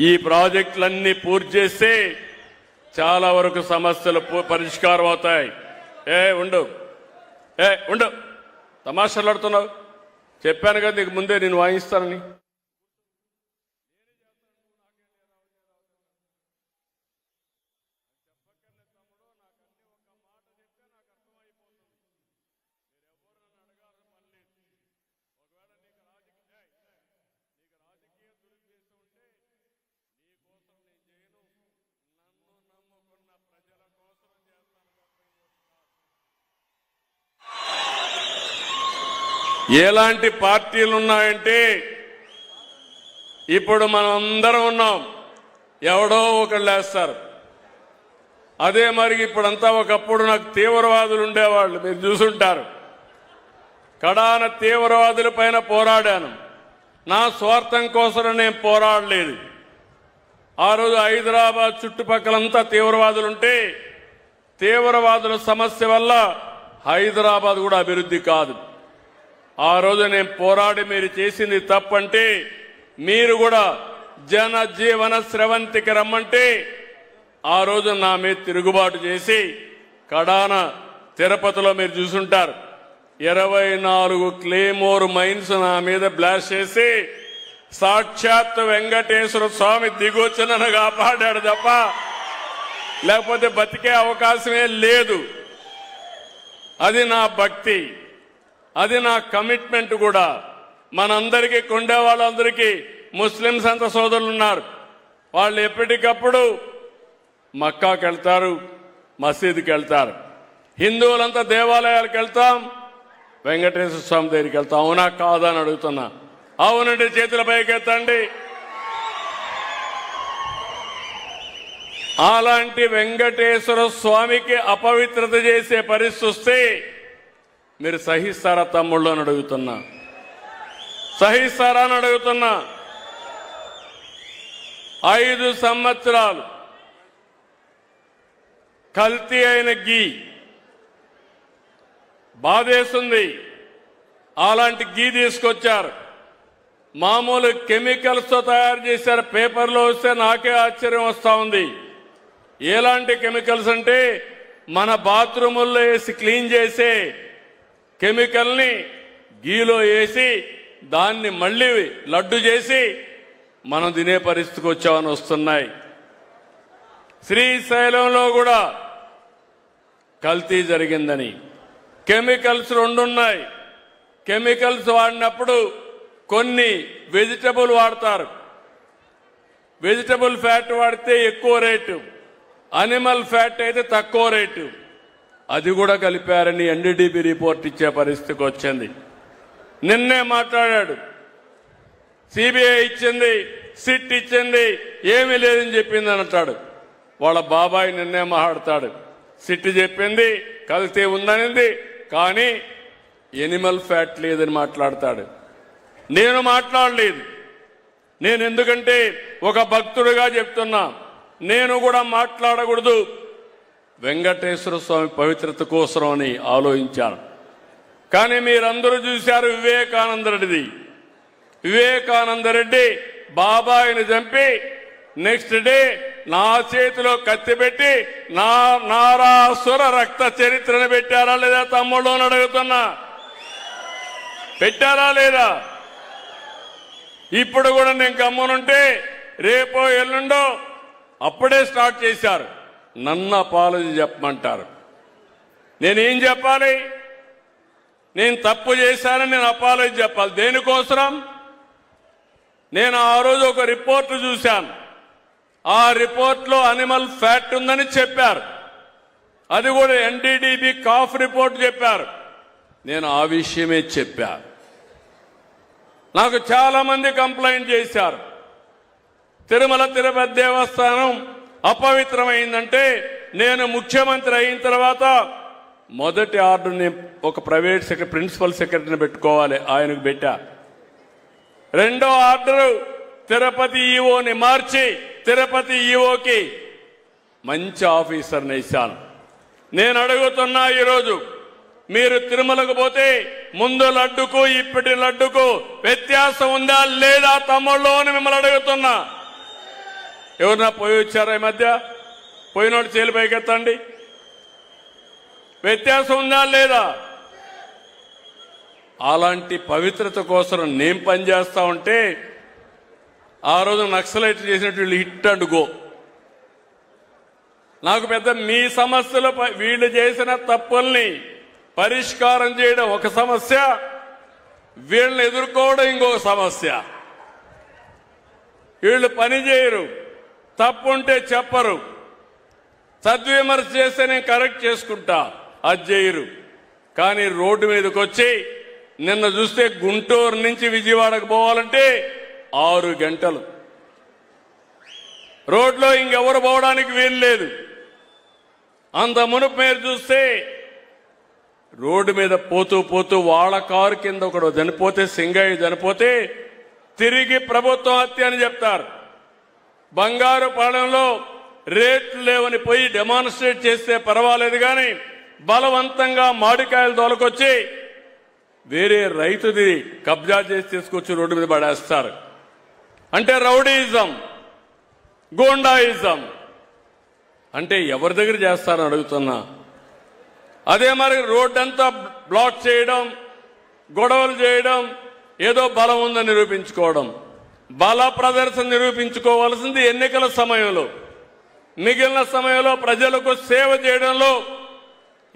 ఈ ప్రాజెక్టులన్నీ పూర్తి చేస్తే చాలా వరకు సమస్యలు పూ- పరిష్కారం అవుతాయి. ఏ ఉండు. ఏ ఉండు. తమాషాలాడుతున్నావు చెప్పాను కదా నీకు ముందే నేను వాయిస్తానని. ఎలాంటి పార్టీలు ఉన్నాయంటే ఇప్పుడు మనం అందరం ఉన్నాం. ఎవడో ఒకళ్ళు వేస్తారు అదే మరి ఇప్పుడంతా ఒకప్పుడు నాకు తీవ్రవాదులు ఉండేవాళ్ళు. మీరు చూసుంటారు. కడాన తీవ్రవాదుల పైన పోరాడాను. నా స్వార్థం కోసం నేను పోరాడలేదు. ఆ రోజు హైదరాబాద్ చుట్టుపక్కలంతా తీవ్రవాదులు ఉంటే తీవ్రవాదుల సమస్య వల్ల హైదరాబాద్ కూడా అభివృద్ధి కాదు. ఆ రోజు నేను పోరాడి మీరు చేసింది తప్పంటే మీరు కూడా జన జీవన స్రవంతికి రమ్మంటే ఆ రోజు నా మీద తిరుగుబాటు చేసి కడాన తిరుపతిలో మీరు చూసుంటారు. ఇరవై నాలుగు క్లేమోర్ మైన్స్ నా మీద బ్లాస్ట్ చేసి సాక్షాత్ వెంకటేశ్వర స్వామి దిగొచ్చి నన్ను కాపాడాడు తప్ప లేకపోతే బతికే అవకాశమే లేదు. అది నా భక్తి. అది నా కమిట్మెంట్ కూడా. మనందరికీ కొండే వాళ్ళందరికీ ముస్లిం అంత సోదరులు ఉన్నారు. వాళ్ళు ఎప్పటికప్పుడు మక్కాకి వెళ్తారు మసీదుకి వెళ్తారు. హిందువులంతా దేవాలయాలకు వెళ్తాం వెంకటేశ్వర స్వామి దగ్గరికి వెళ్తాం. అవునా కాదా అని అడుగుతున్నా. అవునండి చేతుల పైకెత్తండి అలాంటి వెంకటేశ్వర స్వామికి అపవిత్రత చేసే పరిస్థితి వస్తే మీరు సహిస్తారా తమ్ముళ్ళు అని అడుగుతున్నా. సహిస్తారా అని అడుగుతున్నా. ఐదు సంవత్సరాలు కల్తీ అయిన గీ. బాధేస్తుంది అలాంటి గీ తీసుకొచ్చారు. మామూలు కెమికల్స్తో తయారు చేశారు. పేపర్లో వస్తే నాకే ఆశ్చర్యం వస్తూ ఉంది. ఎలాంటి కెమికల్స్ అంటే మన బాత్రూముల్లో వేసి క్లీన్ చేసే కెమికల్ని గీలో వేసి దాన్ని మళ్ళీ లడ్డు చేసి మనం తినే పరిస్థితికి వచ్చామని వస్తున్నాయి. శ్రీశైలంలో కూడా కల్తీ జరిగిందని. కెమికల్స్ రెండున్నాయి. కెమికల్స్ వాడినప్పుడు కొన్ని వెజిటబుల్ వాడతారు. వెజిటబుల్ ఫ్యాట్ వాడితే ఎక్కువ రేటు. అనిమల్ ఫ్యాట్ అయితే తక్కువ రేటు. అది కూడా కలిపారని ఎన్డీడీబీ రిపోర్ట్ ఇచ్చే పరిస్థితికి వచ్చింది. నిన్నే మాట్లాడాడు. సిబిఐ ఇచ్చింది సిట్ ఇచ్చింది ఏమీ లేదని చెప్పింది అంటాడు. వాళ్ళ బాబాయ్ నిన్నే మాట్లాడతాడు. సిట్ చెప్పింది కల్తీ ఉందనింది కానీ ఎనిమల్ ఫ్యాట్ లేదని మాట్లాడతాడు. నేను మాట్లాడలేదు. నేను ఎందుకంటే ఒక భక్తుడిగా చెప్తున్నా. నేను కూడా మాట్లాడకూడదు. వెంకటేశ్వర స్వామి పవిత్రత కోసం అని ఆలోచించాను. కానీ మీరందరూ చూశారు వివేకానంద రెడ్డిది. వివేకానంద రెడ్డి బాబాయిని చంపి నెక్స్ట్ డే నా చేతిలో కత్తి పెట్టి నా నారాసుర రక్త చరిత్రను పెట్టారా లేదా తమ్ముళ్ళు అని అడుగుతున్నా. పెట్టారా లేదా? ఇప్పుడు కూడా నేను గమ్మునుంటే రేపో ఎల్లుండో అప్పుడే స్టార్ట్ చేశారు. నన్ను అపాలజీ చెప్పమంటారు. నేనేం చెప్పాలి? నేను తప్పు చేశానని నేను అపాలజీ చెప్పాలి. దేనికోసరం? నేను ఆ రోజు ఒక రిపోర్ట్ చూశాను. ఆ రిపోర్ట్లో అనిమల్ ఫ్యాట్ ఉందని చెప్పారు. అది కూడా ఎన్డీడీబీ కాఫ్ రిపోర్ట్ చెప్పారు. నేను ఆ విషయమే చెప్పా. నాకు చాలామంది కంప్లైంట్ చేశారు. తిరుమల తిరుపతి దేవస్థానం అపవిత్రమైందంటే నేను ముఖ్యమంత్రి అయిన తర్వాత మొదటి ఆర్డర్ని ఒక ప్రైవేట్ సెక్రటరీ ప్రిన్సిపల్ సెక్రటరీని పెట్టుకోవాలి ఆయనకు పెట్టా. రెండో ఆర్డరు తిరుపతి ఈఓని మార్చి తిరుపతి ఈఓకి మంచి ఆఫీసర్ని ఇచ్చాను నేను అడుగుతున్నా ఈరోజు మీరు తిరుమలకు పోతే ముందు లడ్డుకు ఇప్పటి లడ్డుకు వ్యత్యాసం ఉందా లేదా తమ్ముళ్ళు అని మిమ్మల్ని అడుగుతున్నా. ఎవరన్నా పోయి వచ్చారా ఈ మధ్య? పోయినోడు చేలు పైకెత్తండి. వ్యత్యాసం ఉందా లేదా? అలాంటి పవిత్రత కోసం నేను పనిచేస్తా ఉంటే ఆ రోజు నక్సలైట్ చేసినట్టు వీళ్ళు హిట్ అండ్ గో. నాకు పెద్ద మీ సమస్యలు వీళ్ళు చేసిన తప్పుల్ని పరిష్కారం చేయడం ఒక సమస్య వీళ్ళని ఎదుర్కోవడం ఇంకొక సమస్య. వీళ్ళు పని చేయరు. తప్పు ఉంటే చెప్పరు. సద్విమర్శ చేస్తే నేను కరెక్ట్ చేసుకుంటా. అది చేయరు కానీ రోడ్డు మీదకి వచ్చి నిన్న చూస్తే గుంటూరు నుంచి విజయవాడకు పోవాలంటే ఆరు గంటలు. రోడ్లో ఇంకెవరు పోవడానికి వీలు లేదు. అంత మునుపు మీరు చూస్తే రోడ్డు మీద పోతూ పోతూ వాళ్ళ కారు కింద ఒకడు చనిపోతే సింగయ్య చనిపోతే తిరిగి ప్రభుత్వం హత్య అని చెప్తారు. బంగారుపాలెంలో రేట్లు లేవని పోయి డెమాన్స్ట్రేట్ చేస్తే పర్వాలేదు కానీ బలవంతంగా మామిడికాయలు తోలుకొచ్చి వేరే రైతుది కబ్జా చేసి తీసుకొచ్చి రోడ్డు మీద పడేస్తారు. అంటే రౌడీయిజం గోండాయిజం. అంటే ఎవరి దగ్గర చేస్తారని అడుగుతున్నా. అదే మరి రోడ్డంతా బ్లాక్ చేయడం గొడవలు చేయడం ఏదో బలం ఉందని నిరూపించుకోవడం. బల ప్రదర్శన నిరూపించుకోవాల్సింది ఎన్నికల సమయంలో. మిగిలిన సమయంలో ప్రజలకు సేవ చేయడంలో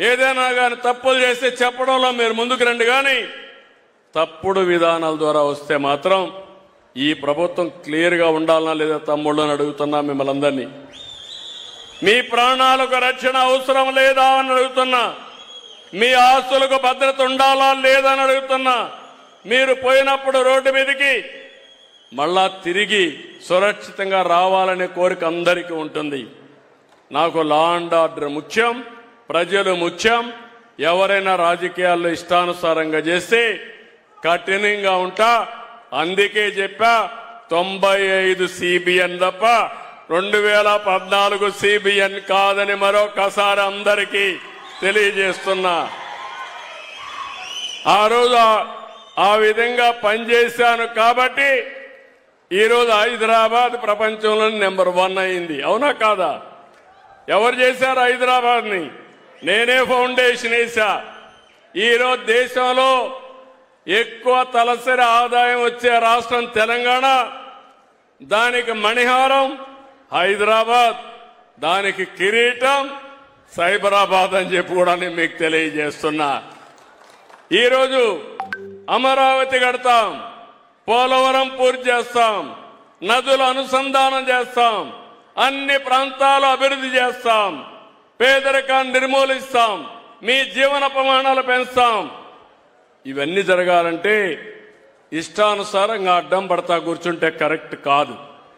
ఏదైనా కానీ తప్పులు చేస్తే చెప్పడంలో మీరు ముందుకు రండి కానీ తప్పుడు విధానాల ద్వారా వస్తే మాత్రం ఈ ప్రభుత్వం క్లియర్గా ఉండాలన్నా లేదా తమ్ముళ్ళు అని అడుగుతున్నా మిమ్మల్ని అందరినీ. మీ ప్రాణాలకు రక్షణ అవసరం లేదా అని అడుగుతున్నా. మీ ఆస్తులకు భద్రత ఉండాలా లేదా అని అడుగుతున్నా. మీరు పోయినప్పుడు రోడ్డు మీదకి మళ్ళా తిరిగి సురక్షితంగా రావాలనే కోరిక అందరికీ ఉంటుంది. నాకు లా అండ్ ఆర్డర్ ముఖ్యం ప్రజలు ముఖ్యం. ఎవరైనా రాజకీయాల్లో ఇష్టానుసారంగా చేస్తే కఠినంగా ఉంటా. అందుకే చెప్పా తొంభై ఐదు సిబిఎన్ తప్ప రెండు వేల పద్నాలుగు సిబిఎన్ కాదని మరొకసారి అందరికీ తెలియజేస్తున్నా. ఆ రోజు ఆ- విధంగా పనిచేశాను కాబట్టి ఈరోజు హైదరాబాద్ ప్రపంచంలో నెంబర్ వన్ అయింది. అవునా కాదా? ఎవరు చేశారు హైదరాబాద్ని? నేనే ఫౌండేషన్ వేసా ఈరోజు దేశంలో ఎక్కువ తలసరి ఆదాయం వచ్చే రాష్ట్రం తెలంగాణ. దానికి మణిహారం హైదరాబాద్. దానికి కిరీటం సైబరాబాద్ అని చెప్పి కూడా నేను మీకు తెలియజేస్తున్నా. ఈరోజు అమరావతి కడతాం. పోలవరం పూర్తి చేస్తాం. నదుల అనుసంధానం చేస్తాం. అన్ని ప్రాంతాలు అభివృద్ధి చేస్తాం. పేదరికాన్ని నిర్మూలిస్తాం. మీ జీవన ప్రమాణాలు పెంచుతాం. ఇవన్నీ జరగాలంటే ఇష్టానుసారంగా అడ్డం పడతా కూర్చుంటే కరెక్ట్ కాదు.